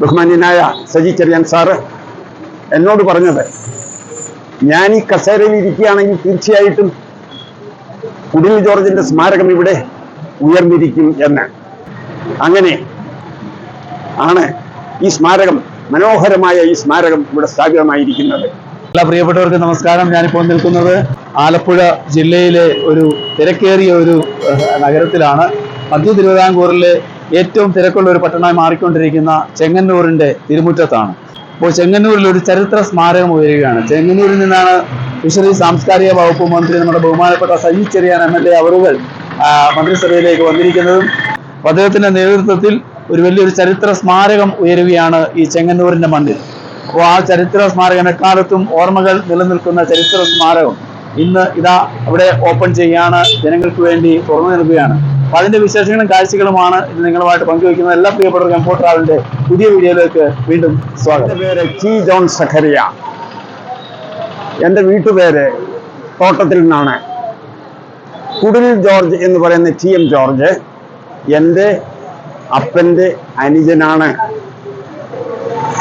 ബഹുമാന്യനായ സജി ചെറിയാൻ സാറ് എന്നോട് പറഞ്ഞത് ഞാൻ ഈ കസേരയിൽ ഇരിക്കുകയാണെങ്കിൽ തീർച്ചയായിട്ടും കുടിൽ ജോർജിന്റെ സ്മാരകം ഇവിടെ ഉയർന്നിരിക്കും എന്ന്. അങ്ങനെ ആണ് ഈ സ്മാരകം മനോഹരമായ ഈ സ്മാരകം ഇവിടെ സ്ഥാപിതമായിരിക്കുന്നത്. എല്ലാ പ്രിയപ്പെട്ടവർക്ക് നമസ്കാരം. ഞാനിപ്പോൾ നിൽക്കുന്നത് ആലപ്പുഴ ജില്ലയിലെ ഒരു തിരക്കേറിയ ഒരു നഗരത്തിലാണ്. മധ്യ തിരുവിതാംകൂറിലെ ഏറ്റവും തിരക്കുള്ള ഒരു പട്ടണമായി മാറിക്കൊണ്ടിരിക്കുന്ന ചെങ്ങന്നൂരിന്റെ തിരുമുറ്റത്താണ്. അപ്പോൾ ചെങ്ങന്നൂരിൽ ഒരു ചരിത്ര സ്മാരകം ഉയരുകയാണ്. ചെങ്ങന്നൂരിൽ നിന്നാണ് ഫിഷറീസ് സാംസ്കാരിക വകുപ്പ് മന്ത്രി നമ്മുടെ ബഹുമാനപ്പെട്ട Saji Cheriyan M L A അവറുകൾ മന്ത്രിസഭയിലേക്ക് വന്നിരിക്കുന്നതും അദ്ദേഹത്തിന്റെ നേതൃത്വത്തിൽ ഒരു വലിയൊരു ചരിത്ര സ്മാരകം ഉയരുകയാണ് ഈ ചെങ്ങന്നൂരിന്റെ മണ്ണിൽ. അപ്പോൾ ആ ചരിത്ര സ്മാരകം എക്കാലത്തും ഓർമ്മകൾ നിലനിൽക്കുന്ന ചരിത്ര സ്മാരകം ഇന്ന് ഇതാ അവിടെ ഓപ്പൺ ചെയ്യുകയാണ്. ജനങ്ങൾക്ക് വേണ്ടി തുറന്നു നൽകുകയാണ് അപ്പൊ അതിന്റെ വിശേഷങ്ങളും കാഴ്ചകളുമാണ് ഇത് നിങ്ങളുമായിട്ട് പങ്കുവയ്ക്കുന്നത്. എല്ലാ പ്രിയപ്പെട്ടവർക്കും എംപോ ട്രാവലിന്റെ പുതിയ വീഡിയോയിലേക്ക് വീണ്ടും സ്വാഗതം. പേര് ടി ജോൺ സഖരിയ എന്റെ വീട്ടുപേര് തോട്ടത്തിൽ നിന്നാണ്. കുടിൽ ജോർജ് എന്ന് പറയുന്ന ടി എം ജോർജ്. എന്റെ അപ്പന്റെ അനുജനാണ്.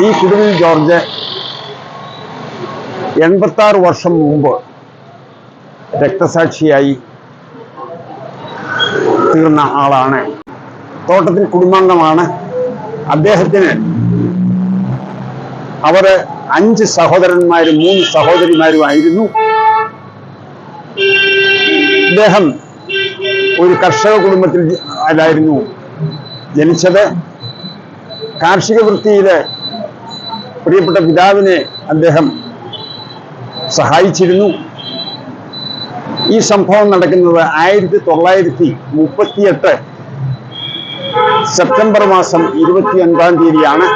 ഈ കുടിൽ ജോർജ് എൺപത്താറ് വർഷം മുമ്പ് രക്തസാക്ഷിയായി തീർന്ന ആളാണ്. തോട്ടത്തിൽ കുടുംബാംഗമാണ്. അദ്ദേഹത്തിന് അവർ അഞ്ച് സഹോദരന്മാരും മൂന്ന് സഹോദരിമാരുമായിരുന്നു അദ്ദേഹം ഒരു കർഷക കുടുംബത്തിൽ ആയിരുന്നു ജനിച്ചത് കാർഷിക വൃത്തിയിൽ പ്രിയപ്പെട്ട പിതാവിനെ അദ്ദേഹം സഹായിച്ചിരുന്നു. ഈ സംഭവം നടക്കുന്നത് ആയിരത്തി തൊള്ളായിരത്തി മുപ്പത്തിയെട്ട് സെപ്റ്റംബർ മാസം ഇരുപത്തി ഒൻപതാം തീയതിയാണ്.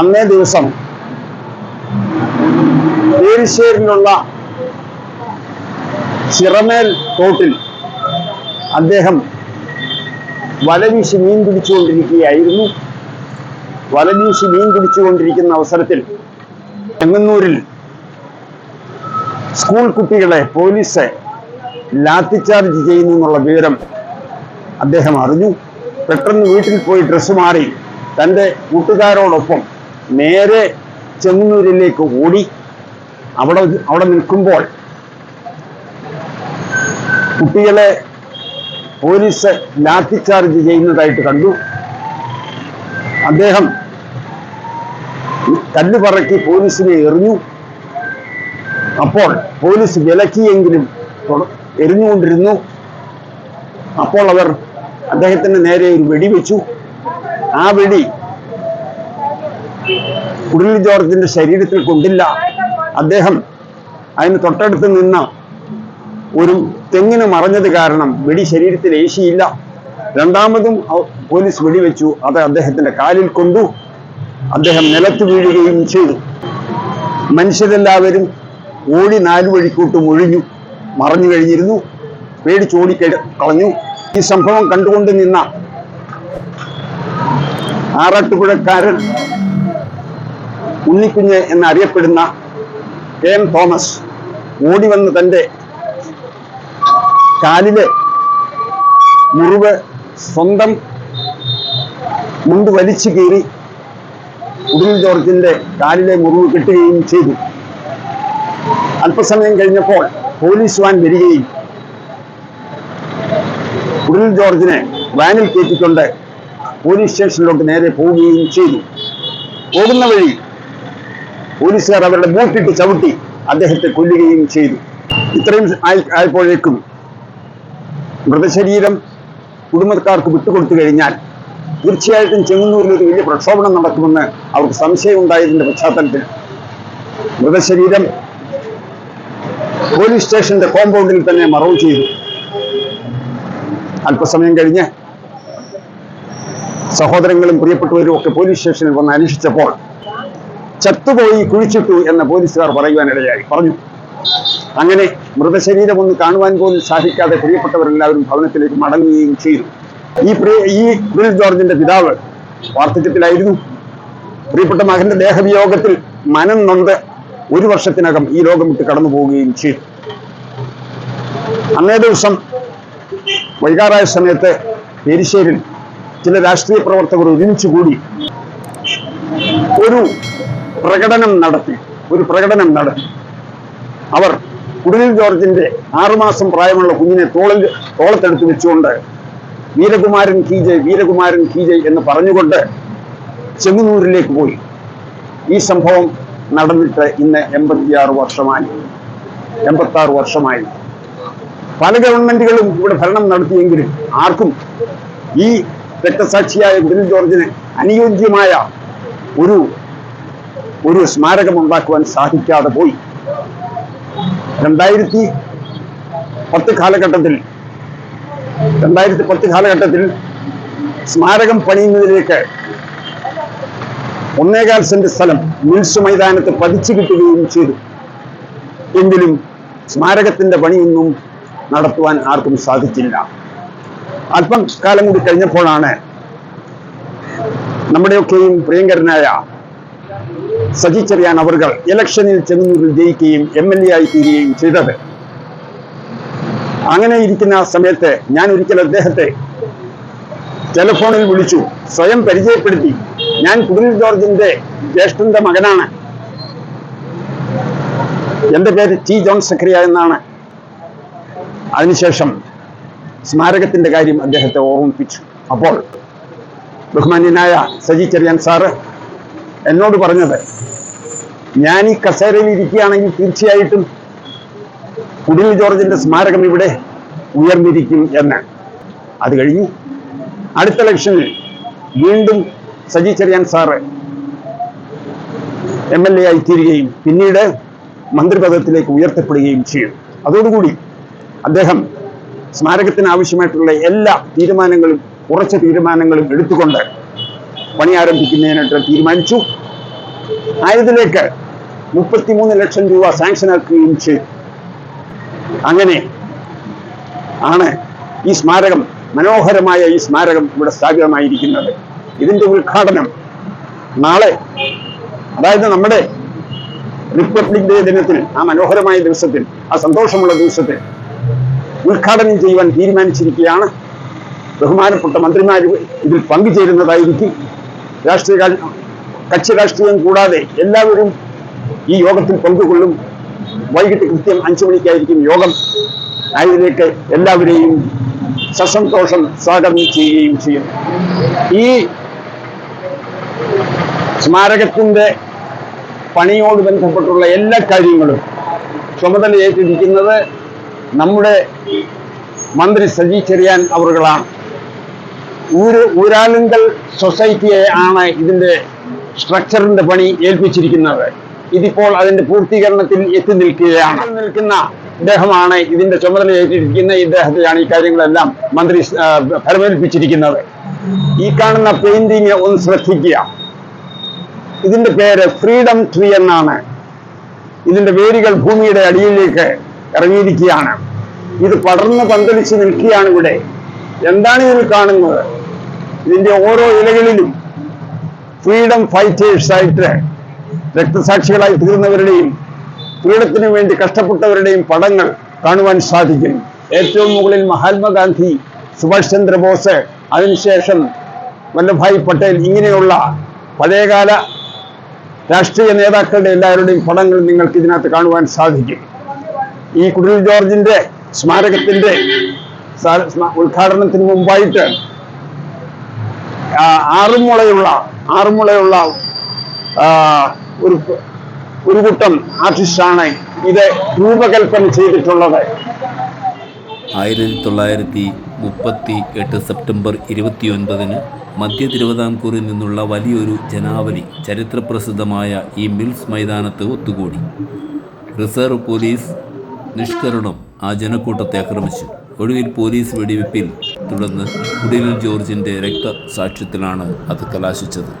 അന്നേ ദിവസം പേരിശ്ശേരിലുള്ള ചിറമേൽ തോട്ടിൽ അദ്ദേഹം വലവീശി മീൻ പിടിച്ചുകൊണ്ടിരിക്കുകയായിരുന്നു. വലവീശി മീൻ പിടിച്ചുകൊണ്ടിരിക്കുന്ന അവസരത്തിൽ ചെങ്ങന്നൂരിൽ സ്കൂൾ കുട്ടികളെ പോലീസ് ലാത്തിച്ചാർജ് ചെയ്യുന്നു എന്നുള്ള വിവരം അദ്ദേഹം അറിഞ്ഞു. പെട്ടെന്ന് വീട്ടിൽ പോയി ഡ്രസ്സ് മാറി. തന്റെ കൂട്ടുകാരോടൊപ്പം നേരെ ചെങ്ങന്നൂരിലേക്ക് ഓടി. അവിടെ അവിടെ നിൽക്കുമ്പോൾ കുട്ടികളെ പോലീസ് ലാത്തിച്ചാർജ് ചെയ്യുന്നതായിട്ട് കണ്ടു. അദ്ദേഹം കല്ല് പറക്കി പോലീസിനെ എറിഞ്ഞു. അപ്പോൾ പോലീസ് വിലക്കിയെങ്കിലും എറിഞ്ഞുകൊണ്ടിരുന്നു. അപ്പോൾ അവർ അദ്ദേഹത്തിന് നേരെ ഒരു വെടി വെച്ചു. ആ വെടി കുടിലി ജോർജിന്റെ ശരീരത്തിൽ കൊണ്ടില്ല. അദ്ദേഹം അതിന് തൊട്ടടുത്ത് നിന്ന ഒരു തെങ്ങിന് മറഞ്ഞത് കാരണം വെടി ശരീരത്തിൽ ഏശിയില്ല. രണ്ടാമതും പോലീസ് വെടിവെച്ചു. അത് അദ്ദേഹത്തിന്റെ കാലിൽ കൊണ്ടു. അദ്ദേഹം നിലത്ത് വീഴുകയും ചെയ്തു. മനുഷ്യരെല്ലാവരും ഓടി നാലു വഴിക്കൂട്ട് ഒഴിഞ്ഞു മറഞ്ഞു കഴിഞ്ഞിരുന്നു. പേടിച്ചോടി ചോടി കളഞ്ഞു. ഈ സംഭവം കണ്ടുകൊണ്ട് നിന്ന ആറാട്ടുപുഴക്കാരൻ ഉണ്ണിക്കുഞ്ഞ് എന്നറിയപ്പെടുന്ന കെ എം തോമസ് ഓടി വന്ന് തന്റെ കാലിലെ മുറിവ് സ്വന്തം മുണ്ട് വലിച്ചു കീറി ഉടുവിൽ ജോർജിന്റെ കാലിലെ മുറിവ് കിട്ടുകയും ചെയ്തു. അല്പസമയം കഴിഞ്ഞപ്പോൾ പോലീസ് വാൻ വരികയും ഉടൻ ജോർജിനെ വാനിൽ കയറ്റിക്കൊണ്ട് പോലീസ് സ്റ്റേഷനിലോട്ട് നേരെ പോവുകയും ചെയ്തു. പോകുന്ന വഴി പോലീസുകാർ അവരുടെ ബൂട്ടിട്ട് ചവിട്ടി അദ്ദേഹത്തെ കൊല്ലുകയും ചെയ്തു. ഇത്രയും ആയപ്പോഴേക്കും മൃതശരീരം കുടുംബക്കാർക്ക് വിട്ടുകൊടുത്തു കഴിഞ്ഞാൽ തീർച്ചയായിട്ടും ചെങ്ങന്നൂരിൽ ഒരു വലിയ പ്രക്ഷോഭണം നടക്കുമെന്ന് അവർക്ക് സംശയം ഉണ്ടായതിന്റെ പശ്ചാത്തലത്തിൽ മൃതശരീരം പോലീസ് സ്റ്റേഷന്റെ കോമ്പൗണ്ടിൽ തന്നെ മറവ് ചെയ്തു. അല്പസമയം കഴിഞ്ഞ് സഹോദരങ്ങളും പ്രിയപ്പെട്ടവരും ഒക്കെ പോലീസ് സ്റ്റേഷനിൽ വന്ന് അന്വേഷിച്ചപ്പോൾ ചത്തുപോയി കുഴിച്ചിട്ടു എന്ന് പോലീസുകാർ പറയുവാനിടയായി. പറഞ്ഞു അങ്ങനെ മൃതശരീരം ഒന്ന് കാണുവാൻ പോലും സാധിക്കാതെ പ്രിയപ്പെട്ടവരെല്ലാവരും ഭവനത്തിലേക്ക് മടങ്ങുകയും ചെയ്തു. ഈ ഈ ബിൽ ജോർജിന്റെ പിതാവ് വാർദ്ധക്യത്തിലായിരുന്നു. പ്രിയപ്പെട്ട മകന്റെ ദേഹവിയോഗത്തിൽ മനം നൊന്ത് ഒരു വർഷത്തിനകം ഈ ലോകം വിട്ട് കടന്നു പോവുകയും ചെയ്തു. അന്നേ ദിവസം വൈകാറായ സമയത്ത് പേരിശ്ശേരിൽ ചില രാഷ്ട്രീയ പ്രവർത്തകർ ഒരുമിച്ച് കൂടി ഒരു പ്രകടനം നടത്തി ഒരു പ്രകടനം നടത്തി. അവർ കുടിലിൽ ജോർജിന്റെ ആറുമാസം പ്രായമുള്ള കുഞ്ഞിനെ തോളിൽ തോളത്തെടുത്ത് വെച്ചുകൊണ്ട് വീരകുമാരൻ കീജയ് വീരകുമാരൻ കീജയ് എന്ന് പറഞ്ഞുകൊണ്ട് ചെങ്ങന്നൂരിലേക്ക് പോയി. ഈ സംഭവം നടന്നിട്ട് ഇന്ന് എൺപത്തിയാറ് വർഷമായി. എൺപത്തി ആറ് വർഷമായി. പല ഗവൺമെന്റുകളും ഇവിടെ ഭരണം നടത്തിയെങ്കിലും ആർക്കും ഈ രക്തസാക്ഷിയായ ബിൽ ജോർജിന് അനുയോജ്യമായ ഒരു ഒരു സ്മാരകം ഉണ്ടാക്കുവാൻ സാധിക്കാതെ പോയി. രണ്ടായിരത്തി പത്ത് കാലഘട്ടത്തിൽ രണ്ടായിരത്തി പത്ത് കാലഘട്ടത്തിൽ സ്മാരകം പണിയുന്നതിലേക്ക് ഒന്നേകാൽ സെന്റ് സ്ഥലം മിൽസ് മൈതാനത്ത് പതിച്ചു കിട്ടുകയും ചെയ്തു. എങ്കിലും സ്മാരകത്തിന്റെ പണിയൊന്നും നടത്തുവാൻ ആർക്കും സാധിച്ചില്ല. അല്പം കാലം കൂടി കഴിഞ്ഞപ്പോഴാണ് നമ്മുടെയൊക്കെയും പ്രിയങ്കരനായ സജി ചെറിയാൻ അവർ ഇലക്ഷനിൽ ചെന്നൂരിൽ ജയിക്കുകയും എം എൽ എ ആയി തീരുകയും ചെയ്തത്. അങ്ങനെ ഇരിക്കുന്ന സമയത്ത് ഞാൻ ഒരിക്കൽ അദ്ദേഹത്തെ ടെലിഫോണിൽ വിളിച്ചു. സ്വയം പരിചയപ്പെടുത്തി. ഞാൻ കുടിൽ ജോർജിന്റെ ജ്യേഷ്ഠന്റെ മകനാണ്. എന്റെ പേര് ടി ജോൺ സക്രിയ എന്നാണ്. അതിനുശേഷം സ്മാരകത്തിന്റെ കാര്യം അദ്ദേഹത്തെ ഓർമ്മിപ്പിച്ചു. അപ്പോൾ ബഹുമാന്യനായ സജി ചെറിയാൻ സാറ് എന്നോട് പറഞ്ഞത് ഞാൻ ഈ കസേരയിൽ ഇരിക്കുകയാണെങ്കിൽ തീർച്ചയായിട്ടും കുടിൽ ജോർജിന്റെ സ്മാരകം ഇവിടെ ഉയർന്നിരിക്കും എന്ന്. അത് കഴിഞ്ഞു അടുത്ത ഇലക്ഷനിൽ വീണ്ടും Saji Cheriyan sir M L A ആയി തീരുകയും പിന്നീട് മന്ത്രിപദത്തിലേക്ക് ഉയർത്തപ്പെടുകയും ചെയ്യും. അതോടുകൂടി അദ്ദേഹം സ്മാരകത്തിന് ആവശ്യമായിട്ടുള്ള എല്ലാ തീരുമാനങ്ങളും കുറച്ച് തീരുമാനങ്ങളും എടുത്തുകൊണ്ട് പണി ആരംഭിക്കുന്നതിനായിട്ട് തീരുമാനിച്ചു. ആയതിലേക്ക് മുപ്പത്തിമൂന്ന് ലക്ഷം രൂപ സാങ്ഷൻ ആക്കുകയും ചെയ്തു. അങ്ങനെ ആണ് ഈ സ്മാരകം മനോഹരമായ ഈ സ്മാരകം ഇവിടെ സ്ഥാപിതമായിരിക്കുന്നത്. ഇതിന്റെ ഉദ്ഘാടനം നാളെ അതായത് നമ്മുടെ റിപ്പബ്ലിക് ഡേ ദിനത്തിൽ ആ മനോഹരമായ ദിവസത്തിൽ ആ സന്തോഷമുള്ള ദിവസത്തിൽ ഉദ്ഘാടനം ചെയ്യുവാൻ തീരുമാനിച്ചിരിക്കുകയാണ്. ബഹുമാനപ്പെട്ട മന്ത്രിമാർ ഇതിൽ പങ്കുചേരുന്നതായിരിക്കും. രാഷ്ട്രീയ കക്ഷി രാഷ്ട്രീയം കൂടാതെ എല്ലാവരും ഈ യോഗത്തിൽ പങ്കുകൊള്ളും. വൈകിട്ട് കൃത്യം അഞ്ചു മണിക്കായിരിക്കും യോഗം. അതിലേക്ക് എല്ലാവരെയും സസന്തോഷം സ്വാഗതം ചെയ്യുകയും ചെയ്യും ഈ സ്മാരകത്തിന്റെ പണിയോട് ബന്ധപ്പെട്ടുള്ള എല്ലാ കാര്യങ്ങളും ചുമതല ഏറ്റിരിക്കുന്നത് നമ്മുടെ മന്ത്രി സജി ചെറിയാൻ അവറുകളാണ്. ഊര് ഊരാലുങ്കൽ സൊസൈറ്റിയെ ആണ് ഇതിന്റെ സ്ട്രക്ചറിന്റെ പണി ഏൽപ്പിച്ചിരിക്കുന്നത്. ഇതിപ്പോൾ അതിന്റെ പൂർത്തീകരണത്തിൽ എത്തി നിൽക്കുകയാണ്. നിൽക്കുന്ന ഇദ്ദേഹമാണ് ഇതിന്റെ ചുമതല ഏറ്റിരിക്കുന്ന ഇദ്ദേഹത്തെയാണ് ഈ കാര്യങ്ങളെല്ലാം മന്ത്രി പരമേൽപ്പിച്ചിരിക്കുന്നത് ഈ കാണുന്ന പെയിന്റിങ് ഒന്ന് ശ്രദ്ധിക്കുക. ഇതിന്റെ പേര് ഫ്രീഡം ട്രീ എന്നാണ്. ഇതിന്റെ വേരുകൾ ഭൂമിയുടെ അടിയിലേക്ക് ഇറങ്ങിയിരിക്കുകയാണ്. ഇത് പടർന്ന് പന്തലിച്ച് നിൽക്കുകയാണ് ഇവിടെ. എന്താണ് ഇതിൽ കാണുന്നത്? ഇതിന്റെ ഓരോ ഇലകളിലും ഫ്രീഡം ഫൈറ്റേഴ്സ് ആയിട്ട് രക്തസാക്ഷികളായി തീർന്നവരുടെയും ഫ്രീഡത്തിന് വേണ്ടി കഷ്ടപ്പെട്ടവരുടെയും പടങ്ങൾ കാണുവാൻ സാധിക്കും. ഏറ്റവും മുകളിൽ മഹാത്മാഗാന്ധി സുഭാഷ് ചന്ദ്രബോസ് അതിനുശേഷം വല്ലഭായ് പട്ടേൽ ഇങ്ങനെയുള്ള പഴയകാല രാഷ്ട്രീയ നേതാക്കളുടെ എല്ലാവരുടെയും പടങ്ങൾ നിങ്ങൾക്ക് ഇതിനകത്ത് കാണുവാൻ സാധിക്കും. ഈ കുടിൽ ജോർജിന്റെ സ്മാരകത്തിന്റെ ഉദ്ഘാടനത്തിന് മുമ്പായിട്ട് ആറുമുളയുള്ള ആറുമുളയുള്ള ഒരു ഒരു കൂട്ടം ആർട്ടിസ്റ്റാണ് ഇത് രൂപകൽപ്പന ചെയ്തിട്ടുള്ളത്. ആയിരത്തി തൊള്ളായിരത്തി മുപ്പത്തി എട്ട് സെപ്റ്റംബർ ഇരുപത്തിയൊൻപതിന് മധ്യ തിരുവിതാംകൂറിൽ നിന്നുള്ള വലിയൊരു ജനാവലി ചരിത്രപ്രസിദ്ധമായ ഈ മിൽസ് മൈതാനത്ത് ഒത്തുകൂടി. റിസർവ് പോലീസ് നിഷ്കരണം ആ ജനക്കൂട്ടത്തെ ആക്രമിച്ചു. ഒടുവിൽ പോലീസ് വെടിവെപ്പിൽ തുടർന്ന് കുടിലിൽ ജോർജിന്റെ രക്തസാക്ഷ്യത്തിലാണ് അത് കലാശിച്ചത്.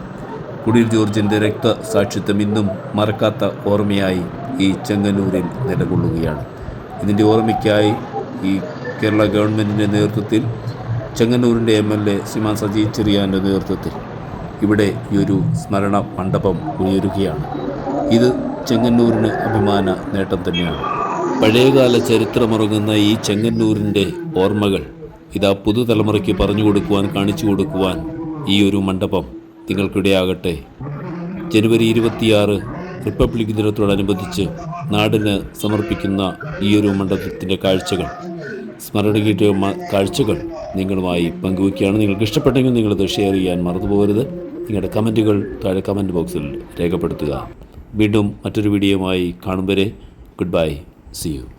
കുടിൽ ജോർജിന്റെ രക്തസാക്ഷിത്വം ഇന്നും മറക്കാത്ത ഓർമ്മയായി ഈ ചെങ്ങന്നൂരിൽ നിലകൊള്ളുകയാണ്. ഇതിന്റെ ഓർമ്മയ്ക്കായി ഈ കേരള ഗവൺമെന്റിന്റെ നേതൃത്വത്തിൽ ചെങ്ങന്നൂരിന്റെ M L A Shriman Saji ചെറിയാന്റെ നേതൃത്വത്തിൽ ഇവിടെ ഈ ഒരു സ്മരണ മണ്ഡപം ഉയരുകയാണ്. ഇത് ചെങ്ങന്നൂരിന് അഭിമാന നേട്ടം തന്നെയാണ്. പഴയകാല ചരിത്രമുറങ്ങുന്ന ഈ ചെങ്ങന്നൂരിന്റെ ഓർമ്മകൾ ഇതാ പുതുതലമുറയ്ക്ക് പറഞ്ഞു കൊടുക്കുവാൻ കാണിച്ചു കൊടുക്കുവാൻ ഈ ഒരു മണ്ഡപം നിങ്ങൾക്കിടയാകട്ടെ ജനുവരി ഇരുപത്തിയാറ് റിപ്പബ്ലിക് ദിനത്തോടനുബന്ധിച്ച് നാടിന് സമർപ്പിക്കുന്ന ഈ ഒരു മണ്ഡലത്തിന്റെ കാഴ്ചകൾ സ്മരണീയ മ- കാഴ്ചകൾ നിങ്ങളുമായി പങ്കുവയ്ക്കുകയാണ്. നിങ്ങൾക്ക് ഇഷ്ടപ്പെട്ടെങ്കിൽ നിങ്ങളത് ഷെയർ ചെയ്യാൻ മറന്നുപോകരുത്. നിങ്ങളുടെ കമന്റുകൾ താഴെ കമന്റ് ബോക്സിൽ രേഖപ്പെടുത്തുക. വീണ്ടും മറ്റൊരു വീഡിയോയുമായി കാണും വരെ. Good bye C U